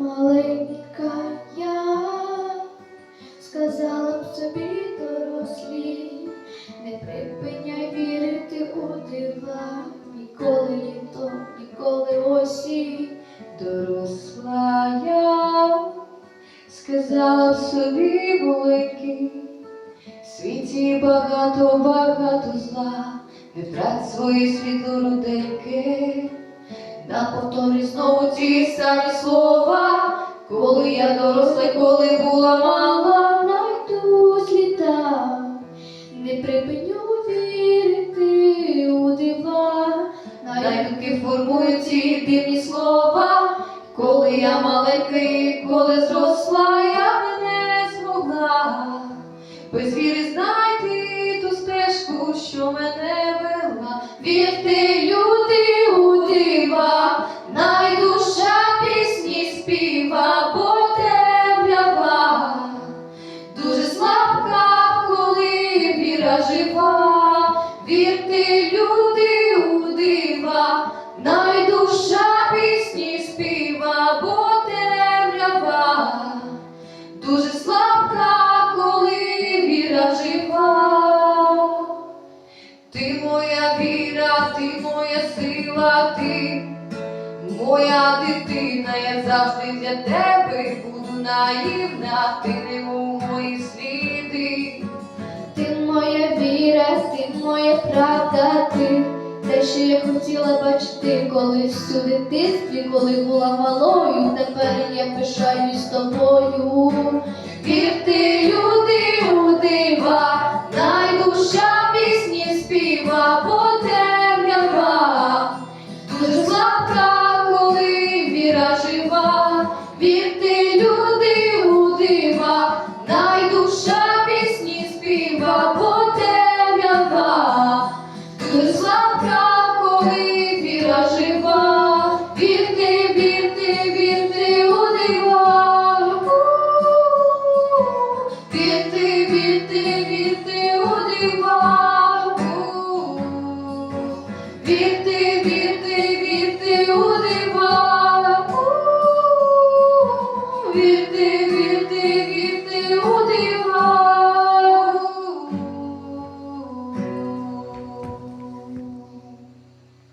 маленька я, сказала б собі дорослі, не припиняй вірити у дива, ніколи літо, ніколи осінь, Доросла я, сказала б собі маленький, в світі багато, багато зла, не втрать свої світло руденьке, на повторі знову ті самі слова, коли я доросла, коли була мала. найду літа, не припиню вірити у дива, Найдумки формують ці дивні слова, коли я маленький, коли зросла, я би не змогла без віри знайти ту стежку, що мене вела. Вірте, люди віра жива, вірте, люди у дива, найдуша пісні співа, бо темрява, дуже слабка, коли віра жива. Ти моя віра, ти моя сила, ти моя дитина, я завжди для тебе буду наївна, ти не мої сліди моя віра, ти моя правда, ти те, що я хотіла бачити колись у дитинстві, коли була малою, тепер я пишаюсь тобою. Вір ти, люди, у дива, найдуша пісні співа, бо темрява, дуже слабка, коли віра жива. Богу, віра жива, вірте, вірте, вірте у дива. Вірте, вірте, вірте у дива. Вірте, вірте, вірте у дива. Вірте,